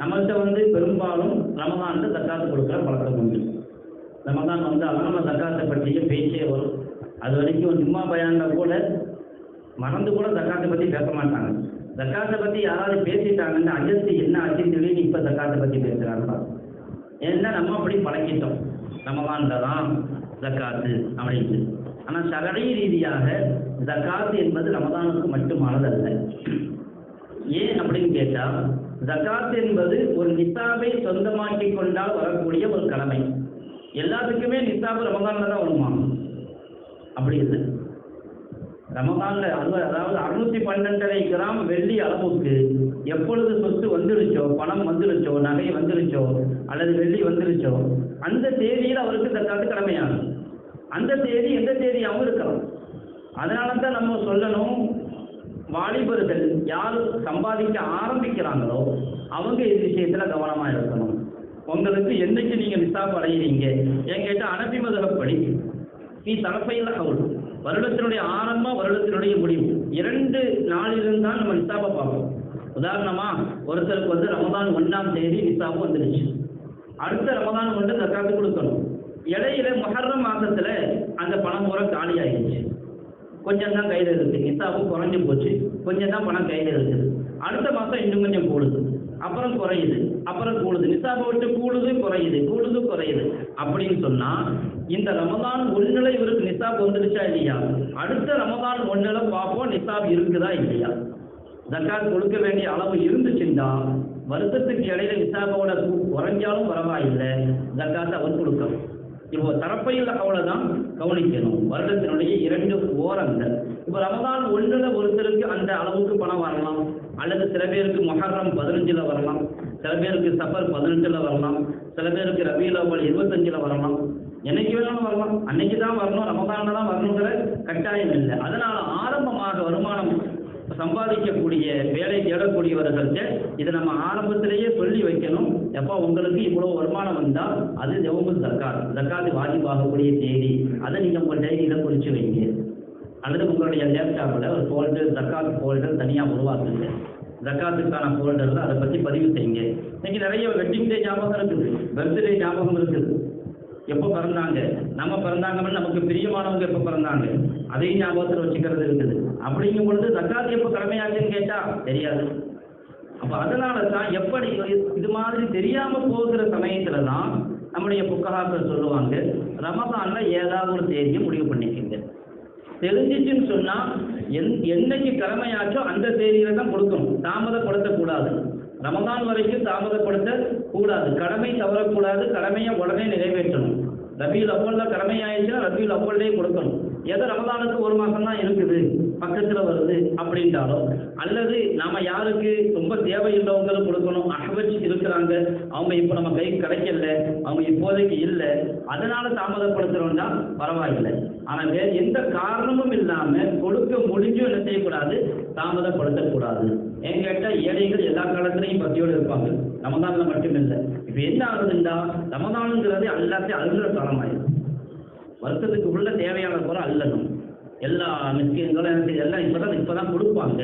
நம்மள்கிட்ட வந்து பெரும்பாலும் ரமதான்ல தக்காத்து கொடுக்குற பழக்கம் உண்டு. ரமதான் வந்து அல்லாம தக்காத்தை பற்றிய பேச்சே வரும். அது வரைக்கும் சும்மா பயான கூட மறந்து கூட தக்காத்தை பற்றி பேச மாட்டாங்க. தக்காத்தை பற்றி யாராவது பேசிட்டாங்கன்னு அஜஸ்தி என்ன ஆச்சு சொல்லி இப்போ தக்காத்தை பற்றி பேசுகிறாங்க ஏன்னா நம்ம அப்படி பழக்கிட்டோம். ரமதான்ல தான் ஜக்காத்து அப்படின்ட்டு ஆனால் சகடை ரீதியாக ஜக்காத்து என்பது ரமதானுக்கு மட்டுமானதல்ல ஏன் அப்படின்னு கேட்டால் ஜக்காத் என்பது ஒரு நிசாபை சொந்தமாக்கி கொண்டால் வரக்கூடிய ஒரு கடமை. எல்லாத்துக்குமே நிசாபு ரமதான்ல தான் வருமா? அப்படி இல்லை. ரமதான்ல அது அதாவது அறுநூத்தி பன்னெண்டரை கிராம் வெள்ளி அளவுக்கு எப்பொழுது சொத்து வந்துருச்சோ பணம் வந்துருச்சோ நகை வந்துருச்சோ அல்லது வெள்ளி வந்துருச்சோ அந்த தேதியில் அவருக்கு தற்காத்து கடமையாகும். அந்த தேதி எந்த தேதியாகவும் இருக்கலாம். அதனால தான் நம்ம சொல்லணும் வாலிபர்கள் யார் சம்பாதிக்க ஆரம்பிக்கிறாங்களோ அவங்க இந்த விஷயத்தில் கவனமாக இருக்கணும். உங்களுக்கு என்னைக்கு நீங்கள் நிசாப் அடையிறீங்க? என் கேட்ட அனபி மதுகப்படி நீ தரப்பையில் கவுல் வருடத்தினுடைய ஆரம்பம் வருடத்தினுடைய முடிவு. இரண்டு நாளிலிருந்து தான் நம்ம நிசாப்பை பார்ப்போம். உதாரணமாக ஒருத்தருக்கு வந்து ரமதான் ஒன்றாம் தேதி நிசாபு வந்துடுச்சு அடுத்த ரமதான் வந்து தக்காத்து கொடுக்கணும். இடையில மொஹர்ரம் மாசத்துல அந்த பணம் பூரா காலி ஆயிடுச்சு கொஞ்சம் தான் கையில் இருக்குது. நிசாவும் குறைஞ்சு போச்சு. கொஞ்சம் தான் பணம் கையில் இருக்குது. அடுத்த மாதம் இன்னும் கொஞ்சம் கூடுது. அப்புறம் குறையுது. அப்புறம் கூடுது. நிசாபை விட்டு கூடுது குறையுது. கூடுது குறையுது. அப்படின்னு சொன்னா இந்த ரமதான் ஒன்றில் இவருக்கு நிசாப் வந்துடுச்சா இல்லையா? அடுத்த ரமதான் ஒன்றில் பார்ப்போம் நிசாப் இருக்குதா இல்லையா? ஜக்காத் கொடுக்க வேண்டிய அளவு இருந்துச்சு. இருந்துச்சுன்னா வருத்தத்துக்கு இடையில விசாகோட குறைஞ்சாலும் பரவாயில்லை. ஜக்காத் அவர் கொடுக்கணும். இப்போ தரப்பையில் அவ்வளவுதான் கவனிக்கணும். வருடத்தினுடைய இரண்டு ஓரங்கள். இப்போ ரமதான் ஒன்றுல ஒருத்தருக்கு அந்த அளவுக்கு பணம் வரலாம். அல்லது சில பேருக்கு மொஹர்ரம் பதினஞ்சுல வரலாம். சில பேருக்கு சஃபர் பதினஞ்சுல வரலாம். சில பேருக்கு ரபியுல் அவள் இருபத்தஞ்சுல வரலாம். என்னைக்கு வேணாலும் வரலாம். அன்னைக்கு தான் வரணும். ரமதான்ல தான் வரணுங்கிற கட்டாயம் இல்லை. அதனால ஆரம்பமாக வருமானம் சம்பாதிக்கக்கூடிய வேலை தேடக்கூடியவர்கள்ட்ட இதை நம்ம ஆரம்பத்திலேயே சொல்லி வைக்கணும். எப்போ உங்களுக்கு இவ்வளோ வருமானம் வந்தால் அது ஜவும்பு ஜக்காத் ஜக்காத்து வாஜிபாகக்கூடிய தேதி. அதை நீங்கள் உங்கள் டைரியில் குறித்து வைங்க. அல்லது உங்களுடைய லேப்டாப்பில் ஒரு ஃபோல்டர் ஜக்காத் ஃபோல்டர் தனியாக உருவாக்குங்க. ஜக்காத்துக்கான ஃபோல்டரில் அதை பற்றி பதிவு செய்யுங்க. இன்னைக்கு நிறைய வெட்டிங் டே ஞாபகம் இருக்குது. பர்த்டே ஞாபகம் இருக்குது. எப்போ பிறந்தாங்க? நம்ம பிறந்தாங்கன்னு நமக்கு பிரியமானவங்க எப்போ பிறந்தாங்க? அதையும் ஞாபகத்தில் வச்சுக்கிறது இருக்குது. அப்படிங்கும் பொழுது தக்காத்து எப்போ கடமையாச்சுன்னு கேட்டா தெரியாது. அப்போ அதனால தான் எப்படி இது மாதிரி தெரியாம போகிற சமயத்துல தான் நம்முடைய புக்ககாக்கள் சொல்லுவாங்க ரமதான்ல ஏதாவது ஒரு தேதியை முடிவு பண்ணிக்கிங்க. தெரிஞ்சிச்சுன்னு சொன்னா என் என்னைக்கு கடமையாச்சோ அந்த தேதியில தான் கொடுக்கணும். தாமதப்படுத்தக்கூடாது. ரமதான் வரைக்கும் தாமதப்படுத்த கூடாது கடமை தவறக்கூடாது. கடமையை உடனே நிறைவேற்றணும். ரபியுல் அவ்வல்ல கடமை ஆயிடுச்சுன்னா ரபியுல் அவ்வல்லே கொடுக்கணும். எதை ரமதானுக்கு ஒரு மாசம் தான் இருக்குது? பக்கத்துல வருது அப்படின்ட்டாலும் அல்லது நாம யாருக்கு ரொம்ப தேவையுள்ளவங்களுக்கு கொடுக்கணும்? அகவச்சு இருக்கிறாங்க. அவங்க இப்போ நம்ம கை கிடைக்கல. அவங்க இப்போதைக்கு இல்லை. அதனால தாமதப்படுத்துறோம்னா பரவாயில்லை. ஆனா வேற எந்த காரணமும் இல்லாம கொடுக்க முடிஞ்சும் என்ன செய்யக்கூடாது? தாமதப்படுத்தக்கூடாது. எங்க ஏழைகள் எல்லா காலத்திலையும் பக்தியோடு இருப்பாங்க ரமதானில் மட்டுமில்லை. இப்போ என்ன ஆகுதுன்னா ரமதானுங்கிறது எல்லாத்தையும் அழுகிற காலமாயிடும் வருஷத்துக்கு உள்ள தேவையான குறை அள்ளணும் எல்லா மிஸ்கின்களும் எனக்கு எல்லாம் இப்போ தான் கொடுப்பாங்க.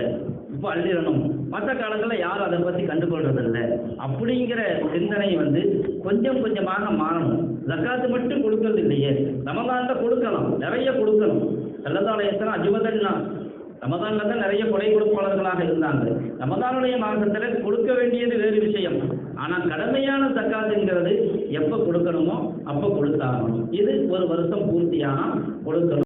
இப்போ அள்ளிடணும். மற்ற காலங்களில் யாரும் அதை பற்றி கண்டுகொள்றதில்லை. அப்படிங்கிற சிந்தனை வந்து கொஞ்சம் கொஞ்சமாக மாறணும். ஜக்காத்து மட்டும் கொடுக்கறது இல்லையே. ரமதானில் கொடுக்கலாம். நிறைய கொடுக்கணும். செல்லதாலயத்தில் அஜுவதன்னா. ரமதான்ல தான் நிறைய கொலை கொடுப்பாளர்களாக இருந்தாங்க. ரமதானுடைய மாதத்துல கொடுக்க வேண்டியது வேறு விஷயம். ஆனா கடமையான தக்காத்துங்கிறது எப்ப கொடுக்கணுமோ அப்ப கொடுத்தாகணும். இது ஒரு வருஷம் பூர்த்தியானா கொடுக்கணும்.